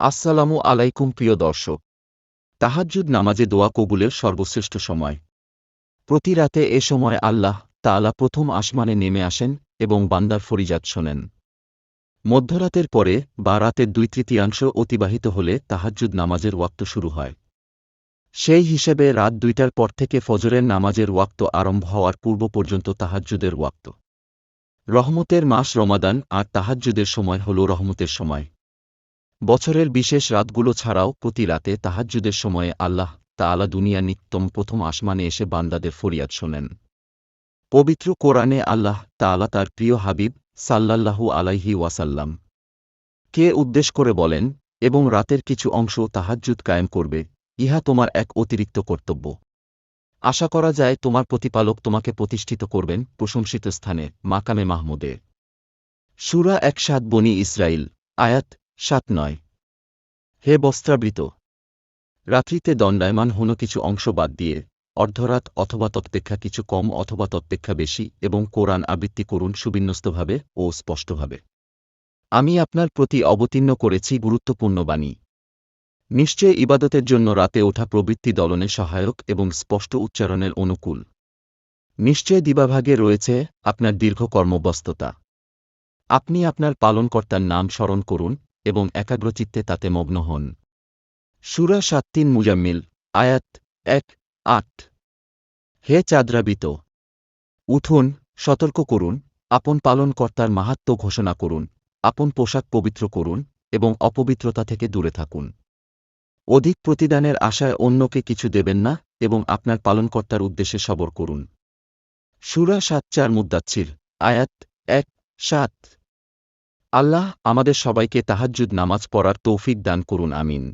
আসসালামু আলাইকুম, প্রিয় দর্শক। তাহাজ্জুদ নামাজে দোয়া কবুলের সর্বশ্রেষ্ঠ সময়। প্রতি রাতে এ সময় আল্লাহ তাআলা প্রথম আসমানে নেমে আসেন এবং বান্দার ফরিজাত শোনেন। মধ্যরাতের পরে বা রাতের দুই তৃতীয়াংশ অতিবাহিত হলে তাহাজ্জুদ নামাজের ওয়াক্ত শুরু হয়। সেই হিসেবে রাত দুইটার পর থেকে ফজরের নামাজের ওয়াক্ত আরম্ভ হওয়ার পূর্ব পর্যন্ত তাহাজ্জুদের ওয়াক্ত। রহমতের মাস রমাদান আর তাহাজ্জুদের সময় হল রহমতের সময়। বছরের বিশেষ রাতগুলো ছাড়াও প্রতি রাতে তাহাজ্জুদের সময়ে আল্লাহ তাআলা দুনিয়া নিত্যম প্রথম আসমানে এসে বান্দাদের ফরিয়াদ শোনেন। পবিত্র কোরআনে আল্লাহ তাআলা তার প্রিয় হাবিব সাল্লাল্লাহু আলাইহি ওয়াসাল্লাম কে উদ্দেশ করে বলেন, এবং রাতের কিছু অংশ তাহাজ্জুদ কায়েম করবে, ইহা তোমার এক অতিরিক্ত কর্তব্য। আশা করা যায় তোমার প্রতিপালক তোমাকে প্রতিষ্ঠিত করবেন প্রশংসিত স্থানে, মাকামে মাহমুদে। সুরা এক সাত বনি ইসরাইল আয়াত সাত নয়। হে বস্ত্রাবৃত, রাত্রিতে দণ্ডায়মান হন কিছু অংশ বাদ দিয়ে, অর্ধরাত অথবা তৎপেক্ষা কিছু কম অথবা তৎপেক্ষা বেশি এবং কোরআন আবৃত্তি করুন সুবিন্যস্তভাবে ও স্পষ্টভাবে। আমি আপনার প্রতি অবতীর্ণ করেছি গুরুত্বপূর্ণ বাণী। নিশ্চয় ইবাদতের জন্য রাতে ওঠা প্রবৃত্তি দলনে সহায়ক এবং স্পষ্ট উচ্চারণের অনুকূল। নিশ্চয় দিবাভাগে রয়েছে আপনার দীর্ঘ কর্মব্যস্ততা। আপনি আপনার পালনকর্তার নাম স্মরণ করুন এবং একাগ্রচিত্তে তাতে মগ্ন হন। সুরা সাত তিন মুজাম্মিল, আয়াত এক, আট। হে চাদ্রাবিত, উঠুন, সতর্ক করুন, আপন পালনকর্তার মাহাত্ম ঘোষণা করুন, আপন পোশাক পবিত্র করুন এবং অপবিত্রতা থেকে দূরে থাকুন। অধিক প্রতিদানের আশায় অন্যকে কিছু দেবেন না এবং আপনার পালনকর্তার উদ্দেশ্যে সবর করুন। সুরা সাত চার মুদ্দাচ্ছির আয়াত এক, সাত। আল্লাহ আমাদের সবাইকে তাহাজ্জুদ নামাজ পড়ার তৌফিক দান করুন আমিন।